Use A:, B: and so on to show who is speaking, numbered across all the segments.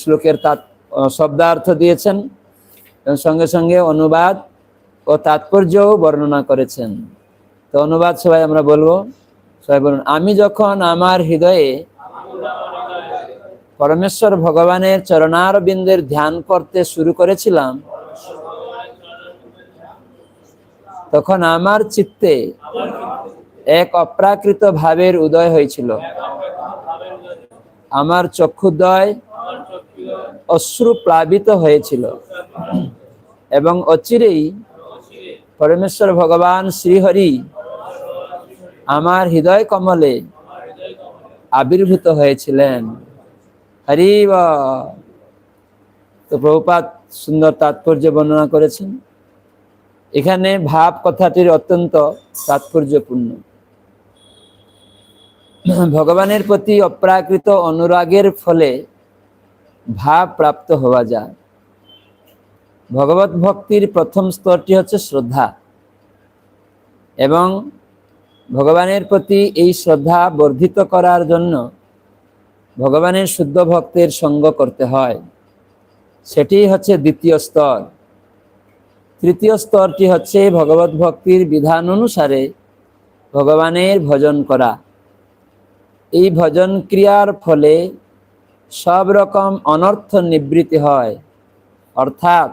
A: শ্লোকের শব্দার্থ দিয়েছেন সঙ্গে সঙ্গে অনুবাদ ও তাৎপর্যও বর্ণনা করেছেন তো অনুবাদ সবাই আমরা বলবো সবাই বলুন আমি যখন আমার হৃদয়ে পরমেশ্বর ভগবানের চরণার বিন্দের ধ্যান করতে শুরু করেছিলাম তখন আমার চিত্তে এক অপ্রাকৃত ভাবের উদয় হয়েছিল আমার চক্ষুদ্বয় অশ্রু প্লাবিত হয়েছিল এবং অচিরেই পরমেশ্বর ভগবান শ্রীহরি আমার হৃদয় কমলে আবির্ভূত হয়েছিলেন হরি তো প্রভুপাত সুন্দর তাৎপর্য বর্ণনা করেছেন এখানে ভাব কথাটির অত্যন্ত তাৎপর্যপূর্ণ ভগবানের প্রতি অপ্রাকৃত অনুরাগের ফলে ভাব প্রাপ্ত হওয়া যায় ভগবত ভক্তির প্রথম স্তরটি হচ্ছে শ্রদ্ধা এবং ভগবানের প্রতি এই শ্রদ্ধা বর্ধিত করার জন্য ভগবানের শুদ্ধ ভক্তের সঙ্গ করতে হয় সেটি হচ্ছে দ্বিতীয় স্তর তৃতীয় স্তরটি হচ্ছে ভগবত ভক্তির বিধান অনুসারে ভগবানের ভজন করা এই ভজন ক্রিয়ার ফলে সব রকম অনর্থ নিবৃত্তি হয় অর্থাৎ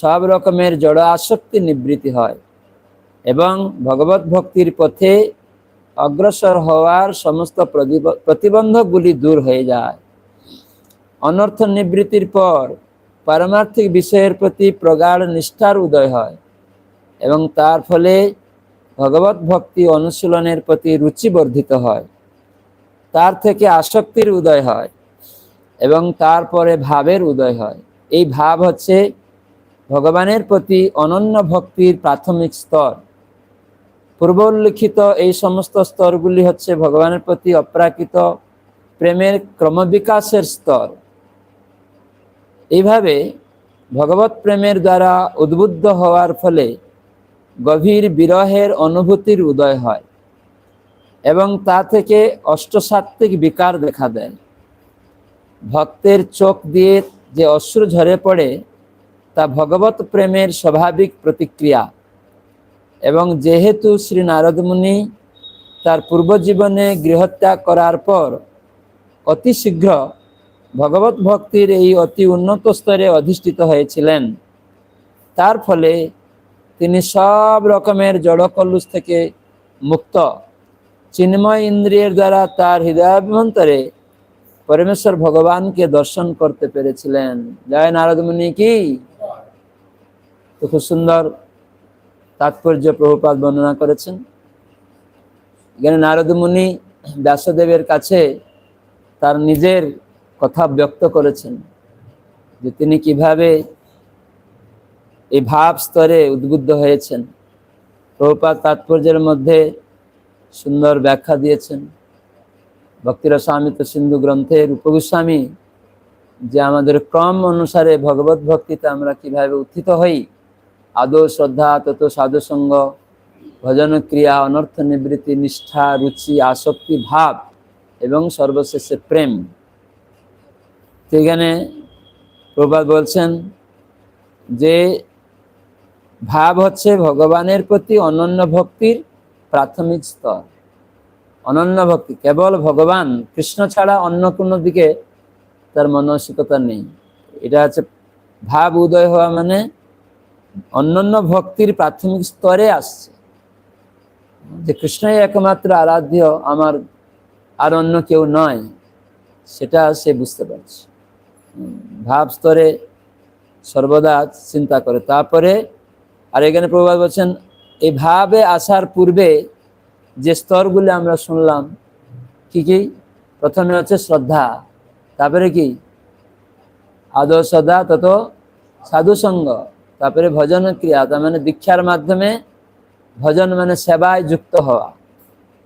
A: সব রকমের জড় আসক্তি নিবৃত্তি হয় এবং ভগবত ভক্তির পথে অগ্রসর হওয়ার সমস্ত প্রতিবন্ধকগুলি দূর হয়ে যায় অনর্থ নিবৃত্তির পর পারমার্থিক বিষয়ের প্রতি প্রগাঢ় নিষ্ঠার উদয় হয় এবং তার ফলে ভগবত ভক্তি অনুশীলনের প্রতি রুচি বর্ধিত হয় তার থেকে আসক্তির উদয় হয় এবং তারপরে ভাবের উদয় হয় এই ভাব হচ্ছে ভগবানের প্রতি অনন্য ভক্তির প্রাথমিক স্তর পূর্ব উল্লিখিত এই সমস্ত স্তরগুলি হচ্ছে ভগবানের প্রতি অপ্রাকৃত প্রেমের ক্রমবিকাশের স্তর এইভাবে ভগবত প্রেমের দ্বারা উদ্বুদ্ধ হওয়ার ফলে গভীর বিরহের অনুভূতির উদয় হয় এবং তা থেকে অষ্টসাত্ত্বিক বিকার দেখা দেয় ভক্তের চোখ দিয়ে যে অশ্রু ঝরে পড়ে তা ভগবত প্রেমের স্বাভাবিক প্রতিক্রিয়া এবং যেহেতু শ্রী নারদমুনি তার পূর্বজীবনে গৃহত্যাগ করার পর অতি শীঘ্র ভগবত ভক্তির এই অতি উন্নত স্তরে অধিষ্ঠিত হয়েছিলেন তার ফলে তিনি সব রকমের জড়কলুষ থেকে মুক্ত চিন্ময় ইন্দ্রিয়ের দ্বারা তার হৃদয়াভ্যন্তরে পরমেশ্বর ভগবানকে দর্শন করতে পেরেছিলেন জয় নারদমুনি কি খুব সুন্দর তাৎপর্য প্রভুপাত বর্ণনা করেছেন এখানে নারদমুনি ব্যাসদেবের কাছে তার নিজের কথা ব্যক্ত করেছেন যে তিনি কিভাবে এই ভাব স্তরে উদ্বুদ্ধ হয়েছেন প্রভুপাত তাৎপর্যের মধ্যে সুন্দর ব্যাখ্যা দিয়েছেন ভক্তিরস্বামী তো সিন্ধু গ্রন্থের উপগোস্বামী যে আমাদের ক্রম অনুসারে ভগবত ভক্তিতে আমরা কিভাবে উত্থিত হই আদৌ শ্রদ্ধা তত সাধুসঙ্গ ভজন ক্রিয়া অনর্থ নিবৃত্তি নিষ্ঠা রুচি আসক্তি ভাব এবং সর্বশেষে প্রেম সেখানে প্রবাদ বলছেন যে ভাব হচ্ছে ভগবানের প্রতি অনন্য ভক্তির প্রাথমিক স্তর অনন্য ভক্তি কেবল ভগবান কৃষ্ণ ছাড়া অন্য কোনো দিকে তার মানসিকতা নেই এটা হচ্ছে ভাব উদয় হওয়া মানে অন্যান্য ভক্তির প্রাথমিক স্তরে আসছে যে কৃষ্ণই একমাত্র আরাধ্য আমার আর অন্য কেউ নয় সেটা সে বুঝতে পারছে ভাব স্তরে সর্বদা চিন্তা করে তারপরে আর এখানে প্রভাব বলছেন এভাবে আসার পূর্বে যে স্তরগুলি আমরা শুনলাম কি কি প্রথমে হচ্ছে শ্রদ্ধা তারপরে কি আদৌ শ্রদ্ধা তত সাধুসঙ্গ তারপরে ভজন ক্রিয়া তার মানে দীক্ষার মাধ্যমে ভজন মানে সেবায় যুক্ত হওয়া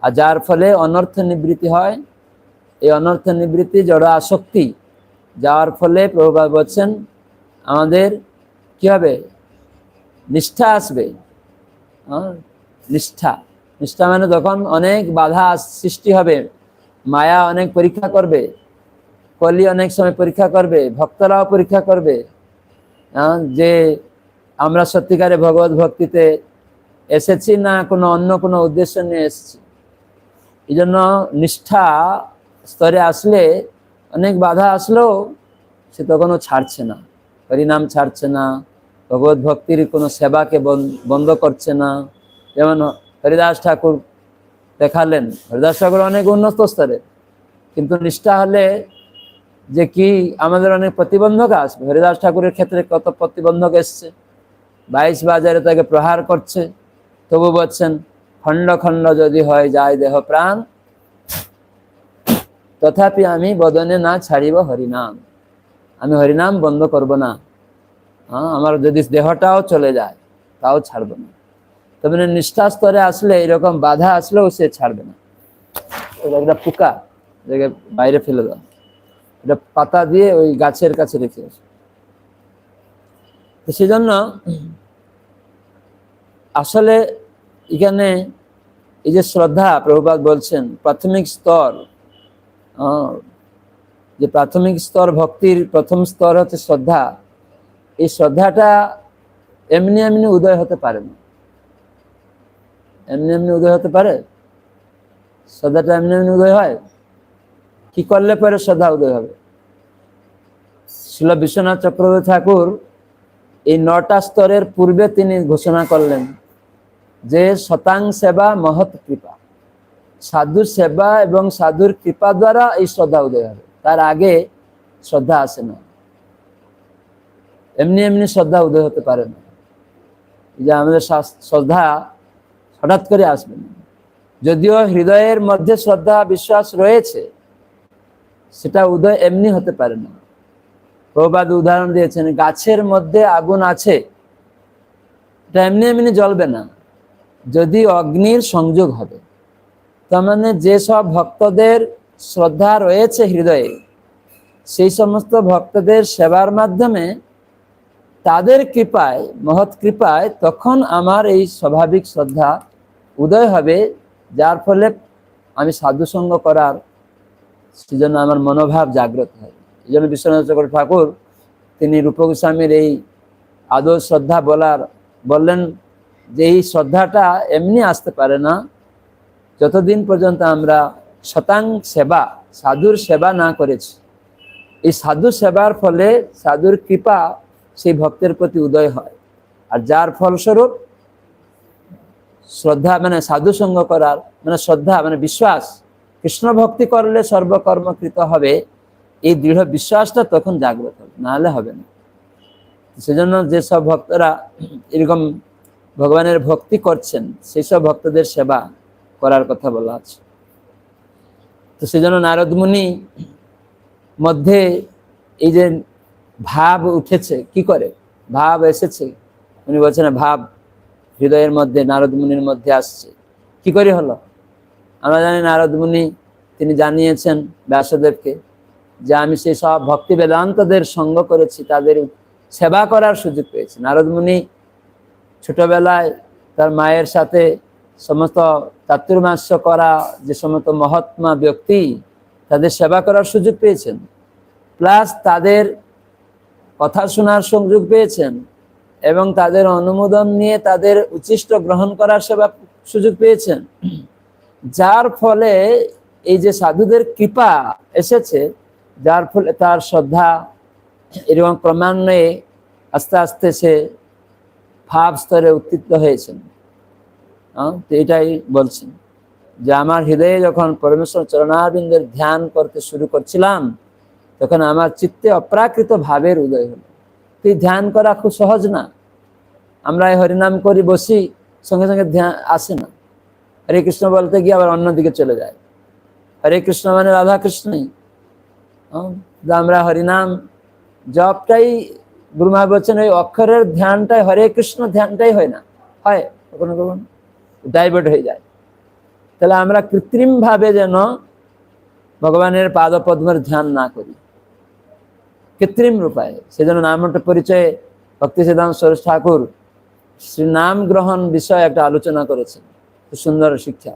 A: আর যার ফলে অনর্থ নিবৃত্তি হয় এই অনর্থ নিবৃত্তি জড় আসক্তি যাওয়ার ফলে প্রভুপাত বলছেন আমাদের কি হবে নিষ্ঠা আসবে হ্যাঁ? নিষ্ঠা নিষ্ঠা মানে যখন অনেক বাধা সৃষ্টি হবে মায়া অনেক পরীক্ষা করবে কলি অনেক সময় পরীক্ষা করবে ভক্তরাও পরীক্ষা করবে হ্যাঁ? যে আমরা সত্যিকারে ভগবত ভক্তিতে এসেছি না কোনো অন্য কোনো উদ্দেশ্য নিয়ে এসেছি এই জন্য নিষ্ঠা স্তরে আসলে অনেক বাধা আসলেও সে তখনও ছাড়ছে না হরিনাম ছাড়ছে না ভগবত ভক্তির কোনো সেবাকে বন্ধ করছে না যেমন হরিদাস ঠাকুর দেখালেন হরিদাস ঠাকুর অনেক উন্নত স্তরে কিন্তু নিষ্ঠা হলে যে কি আমাদের অনেক প্রতিবন্ধক আসবে হরিদাস ঠাকুরের ক্ষেত্রে কত প্রতিবন্ধক এসছে বাইশ বাজারে তাকে প্রহার করছে তবু বলছেন খণ্ড খণ্ড যদি হয় যায় দেহ প্রাণ তথাপি আমি বদনে না ছাড়িব হরিনাম আমি হরিনাম বন্ধ করব না হ্যাঁ আমার যদি দেহটাও চলে যায় তাও ছাড়বে না তবে নিষ্ঠা স্তরে আসলে এরকম বাধা আসলেও সে ছাড়বে না একটা পোকা বাইরে ফেলে দাও এটা পাতা দিয়ে ওই গাছের কাছে রেখে আসে তো সেজন্য আসলে এখানে এই যে শ্রদ্ধা প্রভুপাত বলছেন প্রাথমিক স্তর যে প্রাথমিক স্তর ভক্তির প্রথম স্তর হচ্ছে শ্রদ্ধা এই শ্রদ্ধাটা এমনি এমনি উদয় হতে পারে না এমনি এমনি উদয় হতে পারে শ্রদ্ধাটা এমনি এমনি উদয় হয় কি করলে পরে শ্রদ্ধা উদয় হবে শিল বিশ্বনাথ চক্রবর্তী ঠাকুর এই নটা স্তরের পূর্বে তিনি ঘোষণা করলেন যে শতাং সেবা মহৎ কৃপা সাধু সেবা এবং সাধুর কৃপা দ্বারা এই শ্রদ্ধা উদয় হবে তার আগে শ্রদ্ধা আসে না এমনি এমনি শ্রদ্ধা উদয় হতে পারে না যে আমাদের শ্রদ্ধা হঠাৎ করে আসবে না যদিও হৃদয়ের মধ্যে শ্রদ্ধা বিশ্বাস রয়েছে সেটা উদয় এমনি হতে পারে না প্রবাদ উদাহরণ দিয়েছেন গাছের মধ্যে আগুন আছে এটা এমনি এমনি জ্বলবে না যদি অগ্নির সংযোগ হবে তার মানে যেসব ভক্তদের শ্রদ্ধা রয়েছে হৃদয়ে সেই সমস্ত ভক্তদের সেবার মাধ্যমে তাদের কৃপায় মহৎ কৃপায় তখন আমার এই স্বাভাবিক শ্রদ্ধা উদয় হবে যার ফলে আমি সাধুসঙ্গ করার সেজন্য আমার মনোভাব জাগ্রত হয় এই জন্য বিশ্বনাথ চক্র ঠাকুর তিনি রূপগোস্বামীর এই আদৌ শ্রদ্ধা বলার বললেন যে এই শ্রদ্ধাটা এমনি আসতে পারে না যতদিন পর্যন্ত আমরা শতাং সেবা সাধুর সেবা না করেছি এই সাধু সেবার ফলে সাধুর কৃপা সেই ভক্তের প্রতি উদয় হয় আর যার ফলস্বরূপ শ্রদ্ধা মানে সাধুসঙ্গ করার মানে শ্রদ্ধা মানে বিশ্বাস কৃষ্ণ ভক্তি করলে সর্বকর্মকৃত হবে এই দৃঢ় বিশ্বাসটা তখন জাগ্রত হবে নাহলে হবে না সেজন্য যেসব ভক্তরা এরকম ভগবানের ভক্তি করছেন সেই সব ভক্তদের সেবা করার কথা বলা আছে তো সেজন্য নারদমুনি মধ্যে এই যে ভাব উঠেছে কি করে ভাব এসেছে উনি বলছেন ভাব হৃদয়ের মধ্যে নারদ মুনির মধ্যে আসছে কি করে হলো আমরা জানি নারদ মুনি তিনি জানিয়েছেন ব্যাসদেবকে যে আমি সেই সব ভক্তি বেদান্তদের সঙ্গ করেছি তাদের সেবা করার সুযোগ পেয়েছি নারদ মুনি ছোটবেলায় তার মায়ের সাথে সমস্ত চাতুর্মাস্য করা যে সমস্ত মহাত্মা ব্যক্তি তাদের সেবা করার সুযোগ পেয়েছেন প্লাস তাদের কথা শোনার সংযোগ পেয়েছেন এবং তাদের অনুমোদন নিয়ে তাদের উচ্ছিষ্ট গ্রহণ করার সেবা সুযোগ পেয়েছেন যার ফলে এই যে সাধুদের কৃপা এসেছে যার ফলে তার শ্রদ্ধা এরকম ক্রমান্বয়ে আস্তে আস্তে সে ভাব স্তরে উত্তীর্ণ হয়েছেন তো এটাই বলছেন যে আমার হৃদয়ে যখন পরমেশ্বর চরণারবিন্দের ধ্যান করতে শুরু করছিলাম তখন আমার চিত্তে অপ্রাকৃত ভাবের উদয় হলো তুই ধ্যান করা খুব সহজ না আমরা এই হরিনাম করি বসি সঙ্গে সঙ্গে ধ্যান আসে না হরে কৃষ্ণ বলতে গিয়ে আবার অন্যদিকে চলে যায় হরে কৃষ্ণ মানে রাধা কৃষ্ণই আমরা হরিনাম জবটাই গুরুমা বলছেন ওই অক্ষরের ধ্যানটাই হরে কৃষ্ণ ধ্যানটাই হয় না হয় কখনো কখন ডাইভার্ট হয়ে যায় তাহলে আমরা কৃত্রিমভাবে যেন ভগবানের পাদপদ্মের ধ্যান না করি কৃত্রিম রূপায় সেজন্য নামটা পরিচয়ে ভক্তি সিদ্ধান্ত সরস ঠাকুর শ্রী নাম গ্রহণ বিষয়ে একটা আলোচনা করেছেন সুন্দর শিক্ষা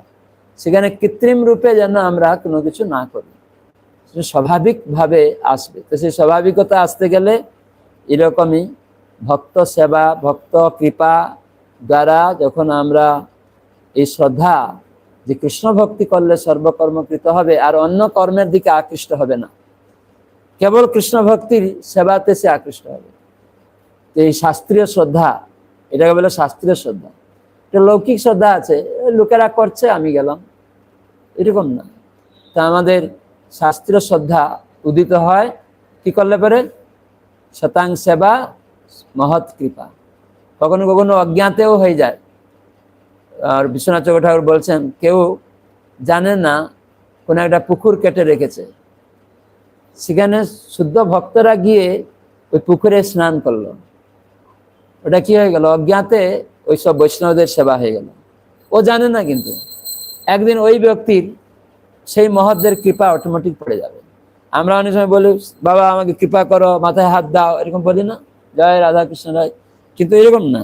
A: সেখানে কৃত্রিম রূপে যেন আমরা কোনো কিছু না করি স্বাভাবিকভাবে আসবে তো সেই স্বাভাবিকতা আসতে গেলে এরকমই ভক্ত সেবা ভক্ত কৃপা দ্বারা যখন আমরা এই শ্রদ্ধা যে কৃষ্ণ ভক্তি করলে সর্বকর্মকৃত হবে আর অন্য কর্মের দিকে আকৃষ্ট হবে না কেবল কৃষ্ণ ভক্তির সেবাতে সে আকৃষ্ট হবে তো এই শাস্ত্রীয় শ্রদ্ধা এটাকে বলে শাস্ত্রীয় শ্রদ্ধা এটা লৌকিক শ্রদ্ধা আছে লোকেরা করছে আমি গেলাম এরকম না তা আমাদের শাস্ত্রীয় শ্রদ্ধা উদিত হয় কি করলে পরে শতাং সেবা মহৎ কৃপা কখনো কখনো অজ্ঞাতেও হয়ে যায় আর বিশ্বনাথ চক্র ঠাকুর বলছেন কেউ জানে না কোনো একটা পুকুর কেটে রেখেছে সেখানে শুদ্ধ ভক্তরা গিয়ে ওই পুকুরে স্নান করলো ওটা কি হয়ে গেল অজ্ঞাতে ওই সব বৈষ্ণবদের সেবা হয়ে গেল ও জানে না কিন্তু একদিন ওই ব্যক্তির সেই মহৎদের কৃপা অটোমেটিক পড়ে যাবে আমরা অনেক সময় বলি বাবা আমাকে কৃপা করো মাথায় হাত দাও এরকম বলি না জয় রাধা কৃষ্ণ রায় কিন্তু এরকম না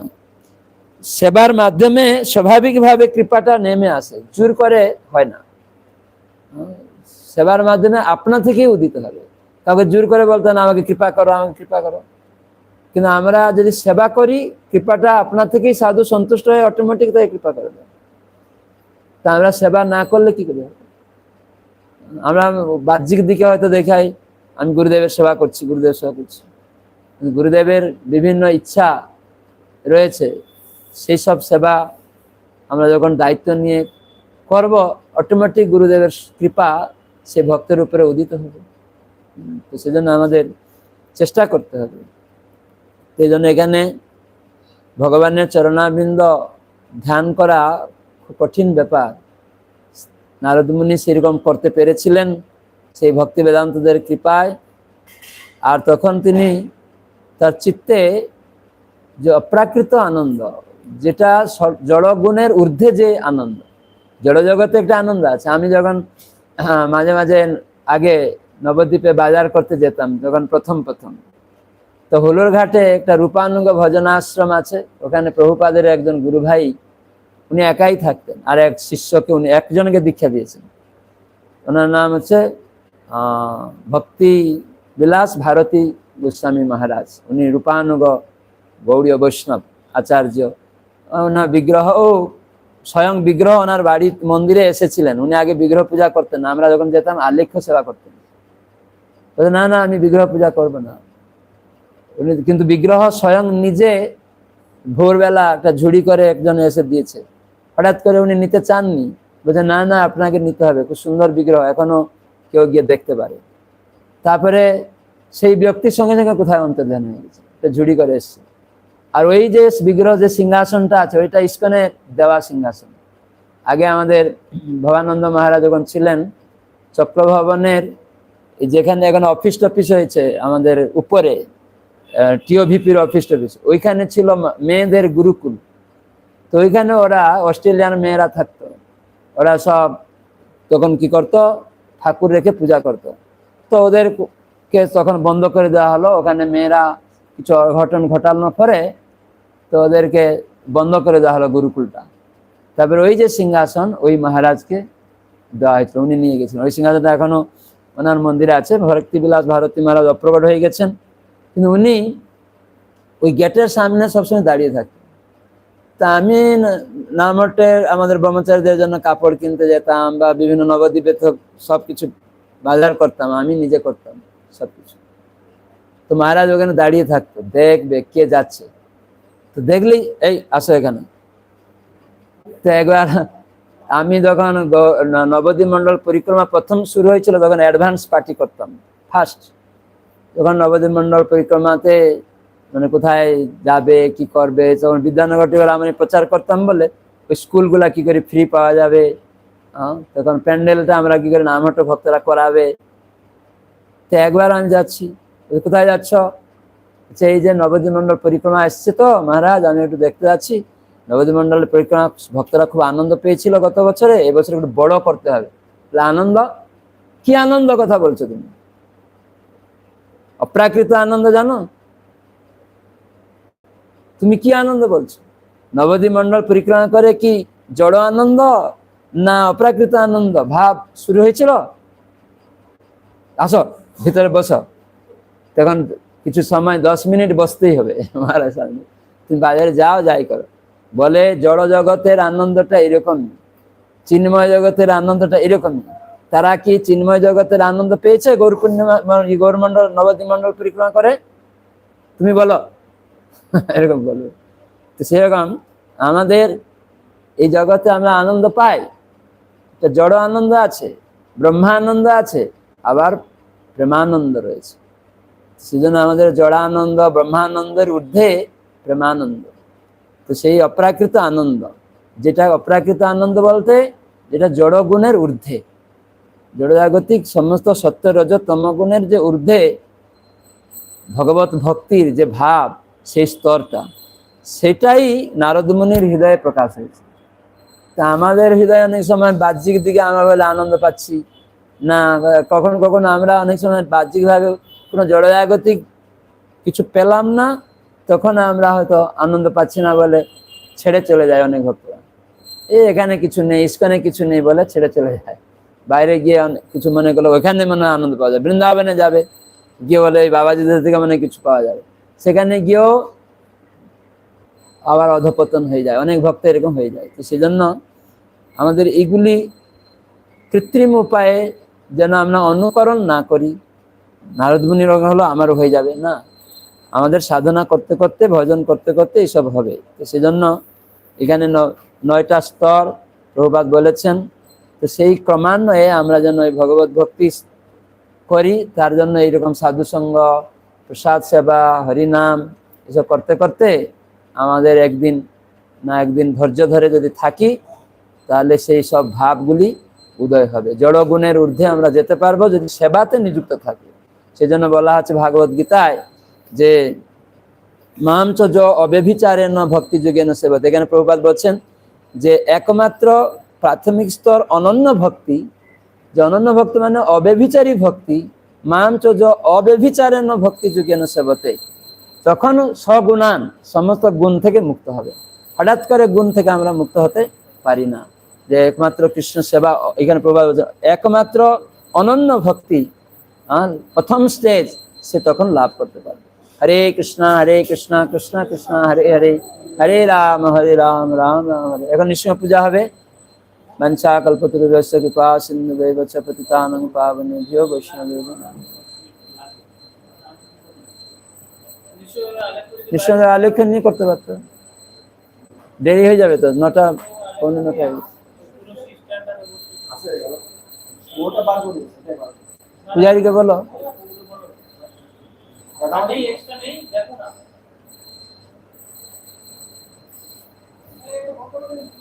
A: সেবার মাধ্যমে স্বাভাবিকভাবে কৃপাটা নেমে আসে জোর করে হয় না সেবার মাধ্যমে আপনা থেকেই উদিতে হবে কাউকে জোর করে বলতেন আমাকে কৃপা করো আমাকে কৃপা করো কিন্তু আমরা যদি সেবা করি কৃপাটা আপনা থেকেই সাধু সন্তুষ্ট হয়ে অটোমেটিক তাকে কৃপা করে দেয় তা আমরা সেবা না করলে কি করি আমরা বাহ্যিক দিকে হয়তো দেখাই আমি গুরুদেবের সেবা করছি গুরুদেব সেবা করছি গুরুদেবের বিভিন্ন ইচ্ছা রয়েছে সেই সব সেবা আমরা যখন দায়িত্ব নিয়ে করব অটোমেটিক গুরুদেবের কৃপা সে ভক্তের উপরে উদিত হবে তো সেজন্য আমাদের চেষ্টা করতে হবে সেই জন্য এখানে ভগবানের চরণাবৃন্দ ধ্যান করা খুব কঠিন ব্যাপার নারদমুনি সেরকম করতে পেরেছিলেন সেই ভক্তি বেদান্তদের কৃপায় আর তখন তিনি তার চিত্তে যে অপ্রাকৃত আনন্দ যেটা জড়গুণের ঊর্ধ্বে যে আনন্দ জড় জগতে একটা আনন্দ আছে আমি যখন হ্যাঁ, মাঝে মাঝে আগে নবদ্বীপে বাজার করতে যেতাম যখন প্রথম প্রথম তো হুলুর ঘাটে একটা ভজন ভজনাশ্রম আছে ওখানে প্রভুপাদের একজন গুরু ভাই উনি একাই থাকতেন আর এক শিষ্যকে উনি একজনকে দীক্ষা দিয়েছেন ওনার নাম হচ্ছে ভক্তি বিলাস ভারতী গোস্বামী মহারাজ উনি রূপানুগ গৌড়ীয় বৈষ্ণব আচার্য ওনার বিগ্রহ স্বয়ং বিগ্রহ ওনার বাড়ির মন্দিরে এসেছিলেন উনি আগে বিগ্রহ পূজা করতেন আমরা যখন যেতাম আলেখ্য সেবা করতেন না না আমি বিগ্রহ পূজা করব না উনি কিন্তু বিগ্রহ স্বয়ং নিজে ভোরবেলা একটা ঝুড়ি করে একজন এসে দিয়েছে হঠাৎ করে উনি নিতে চাননি বলছে না না আপনাকে নিতে হবে খুব সুন্দর বিগ্রহ এখনো কেউ গিয়ে দেখতে পারে তারপরে সেই ব্যক্তির সঙ্গে সঙ্গে কোথায় অন্তর্ধান হয়ে গেছে ঝুড়ি করে এসছে আর ওই যে বিগ্রহ যে সিংহাসনটা আছে ওইটা ইস্কনে দেওয়া সিংহাসন আগে আমাদের ভবানন্দ মহারাজ যখন ছিলেন চক্রভবনের যেখানে এখন অফিস টফিস হয়েছে আমাদের উপরে টিওভিপির অফিস টফিস ওইখানে ছিল মেয়েদের গুরুকুল তো ওইখানে ওরা অস্ট্রেলিয়ান মেয়েরা থাকতো ওরা সব তখন কি করত ঠাকুর রেখে পূজা করত তো ওদেরকে তখন বন্ধ করে দেওয়া হলো ওখানে মেয়েরা কিছু অঘটন ঘটানোর পরে তো ওদেরকে বন্ধ করে দেওয়া হলো গুরুকুলটা তারপরে ওই যে সিংহাসন ওই মহারাজকে দেওয়া হয়েছিল উনি নিয়ে গেছিলেন ওই সিংহাসনটা এখনও ওনার মন্দিরে আছে ভক্তিবিলাস ভারতী মহারাজ অপ্রকট হয়ে গেছেন কিন্তু উনি ওই গেটের সামনে সবসময় দাঁড়িয়ে থাকতেন তা আমি নামটের আমাদের ব্রহ্মচারীদের জন্য কাপড় কিনতে যেতাম বা বিভিন্ন নবদ্বীপে তো সব কিছু বাজার করতাম আমি নিজে করতাম সব কিছু তো মহারাজ ওখানে দাঁড়িয়ে থাকতো দেখবে কে যাচ্ছে তো দেখলেই এই আসো এখানে তো একবার আমি যখন নবদ্বীপ মন্ডল পরিক্রমা প্রথম শুরু হয়েছিল তখন অ্যাডভান্স পার্টি করতাম ফার্স্ট তখন নবদ্বীপ মন্ডল পরিক্রমাতে মানে কোথায় যাবে কি করবে তখন বিদ্যানগর টিগোলা আমি প্রচার করতাম বলে ওই স্কুলগুলা কি করে ফ্রি পাওয়া যাবে তখন প্যান্ডেলটা আমরা কি করে নামহট ভক্তরা করাবে তো একবার আমি যাচ্ছি কোথায় যাচ্ছ আচ্ছা, এই যে নবদ্বী মণ্ডল পরিক্রমা এসছে তো মহারাজ আমি একটু দেখতে যাচ্ছি নবদ্বী মণ্ডলের পরিক্রমা ভক্তরা খুব আনন্দ পেয়েছিল গত বছরে এবছর একটু বড় করতে হবে তাহলে আনন্দ কি আনন্দ কথা বলছো তুমি অপ্রাকৃত আনন্দ জানো তুমি কি আনন্দ বলছো নবদ্বী মণ্ডল পরিক্রমা করে কি জড় আনন্দ না অপ্রাকৃত আনন্দ ভাব শুরু হয়েছিল আসো ভিতরে বসো তখন কিছু সময় দশ মিনিট বসতেই হবে মহারাজ সামনে তুমি বাজারে যাও যাই করো বলে জড় জগতের আনন্দটা এরকম চিন্ময় জগতের আনন্দটা এরকম তারা কি চিন্ময় জগতের আনন্দ পেয়েছে গৌর পূর্ণিমা মানে গৌরমণ্ডল নবদ্বীপ মন্ডল পরিক্রমা করে তুমি বলো এরকম বলবে তো সেরকম আমাদের এই জগতে আমরা আনন্দ পাই জড় আনন্দ আছে ব্রহ্মানন্দ আছে আবার প্রেমানন্দ রয়েছে সেজন্য আমাদের জড়ানন্দ ব্রহ্মানন্দের ঊর্ধ্বে প্রেমানন্দ তো সেই অপ্রাকৃত আনন্দ যেটা অপ্রাকৃত আনন্দ বলতে যেটা জড় গুণের ঊর্ধ্বে জড়জাগতিক সমস্ত সত্য রজ গুণের যে ঊর্ধ্বে ভগবত ভক্তির যে ভাব সেই স্তরটা সেটাই নারদমুনির হৃদয়ে প্রকাশ হয়েছে তা আমাদের হৃদয়ে অনেক সময় বাহ্যিক দিকে আমরা বলে আনন্দ পাচ্ছি না কখন কখন আমরা অনেক সময় বাহ্যিকভাবে কোনো জড়জাগতিক কিছু পেলাম না তখন আমরা হয়তো আনন্দ পাচ্ছি না বলে ছেড়ে চলে যায় অনেক ভক্তরা এই এখানে কিছু নেই ইস্কনে কিছু নেই বলে ছেড়ে চলে যায় বাইরে গিয়ে কিছু মনে করলো ওখানে মনে হয় আনন্দ পাওয়া যায় বৃন্দাবনে যাবে গিয়ে বলে এই বাবাজিদের থেকে মনে কিছু পাওয়া যাবে সেখানে গিয়েও আবার অধপতন হয়ে যায় অনেক ভক্ত এরকম হয়ে যায় তো সেজন্য আমাদের এগুলি কৃত্রিম উপায়ে যেন আমরা অনুকরণ না করি নারদ মুনি রোগা হলো আমারও হয়ে যাবে না আমাদের সাধনা করতে করতে ভজন করতে করতে এইসব হবে তো সেজন্য এখানে নয়টা স্তর প্রভুপাত বলেছেন তো সেই ক্রমান্বয়ে আমরা যেন ওই ভগবত ভক্তি করি তার জন্য এইরকম সাধুসঙ্গ প্রসাদ সেবা হরিনাম এসব করতে করতে আমাদের একদিন না একদিন ধৈর্য ধরে যদি থাকি তাহলে সেই সব ভাবগুলি উদয় হবে জড়গুণের ঊর্ধ্বে আমরা যেতে পারবো যদি সেবাতে নিযুক্ত থাকি সেজন্য বলা আছে ভাগবত গীতায় যে মামচ য অব্যভিচারের ন ভক্তিযোগে ন সেবত এখানে প্রভুপাত বলছেন যে একমাত্র প্রাথমিক স্তর অনন্য ভক্তি যে অনন্য ভক্তি মানে অব্যভিচারী ভক্তি মামচ য অব্যভিচারের ন ভক্তিযোগে ন সেবতে তখন সগুণান সমস্ত গুণ থেকে মুক্ত হবে হঠাৎ করে গুণ থেকে আমরা মুক্ত হতে পারি না যে একমাত্র কৃষ্ণ সেবা এখানে প্রভাব একমাত্র অনন্য ভক্তি প্রথম স্টেজ সে তখন লাভ করতে পারবে হরে কৃষ্ণ হরে কৃষ্ণ কৃষ্ণ কৃষ্ণ হরে হরে হরে রাম হরে রাম রাম রাম হরে এখন নিঃসিংহ পূজা হবে মনসা কল্পতরুভ্যস্য কৃপা সিন্ধু বৈবচ পতিতানং নিঃসঙ্গে নিয়ে করতে পারতো দেরি হয়ে যাবে তো নটা পনেরো নটা পূজারীকে বলো দেখো না